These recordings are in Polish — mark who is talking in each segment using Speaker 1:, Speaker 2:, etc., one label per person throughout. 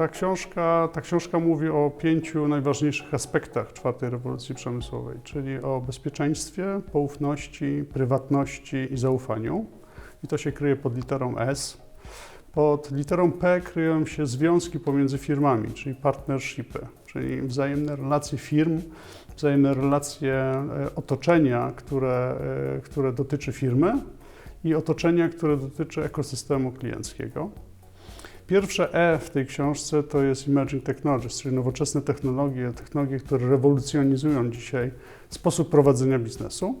Speaker 1: ta książka, ta książka mówi o pięciu najważniejszych aspektach czwartej rewolucji przemysłowej, czyli o bezpieczeństwie, poufności, prywatności i zaufaniu. I to się kryje pod literą S. Pod literą P kryją się związki pomiędzy firmami, czyli partnershipy, czyli wzajemne relacje firm, wzajemne relacje e, otoczenia, które, e, które dotyczy firmy i otoczenia, które dotyczy ekosystemu klienckiego. Pierwsze E w tej książce to jest Emerging Technologies, czyli nowoczesne technologie, technologie, które rewolucjonizują dzisiaj sposób prowadzenia biznesu.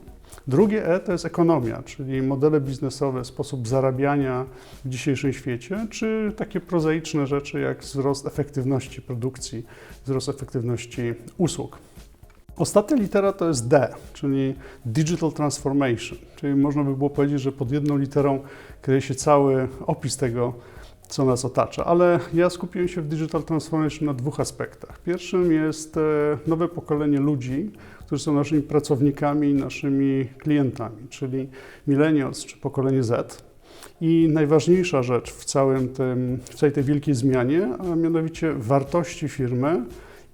Speaker 1: Drugie E to jest ekonomia, czyli modele biznesowe, sposób zarabiania w dzisiejszym świecie, czy takie prozaiczne rzeczy jak wzrost efektywności produkcji, wzrost efektywności usług. Ostatnia litera to jest D, czyli Digital Transformation, czyli można by było powiedzieć, że pod jedną literą kryje się cały opis tego, co nas otacza, ale ja skupiłem się w Digital Transformation na dwóch aspektach. Pierwszym jest e, nowe pokolenie ludzi, którzy są naszymi pracownikami, naszymi klientami, czyli millennials czy pokolenie Z. I najważniejsza rzecz w, całym tym, w całej tej wielkiej zmianie, a mianowicie wartości firmy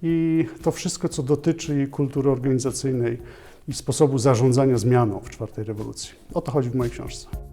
Speaker 1: i to wszystko, co dotyczy jej kultury organizacyjnej i sposobu zarządzania zmianą w czwartej rewolucji. O to chodzi w mojej książce.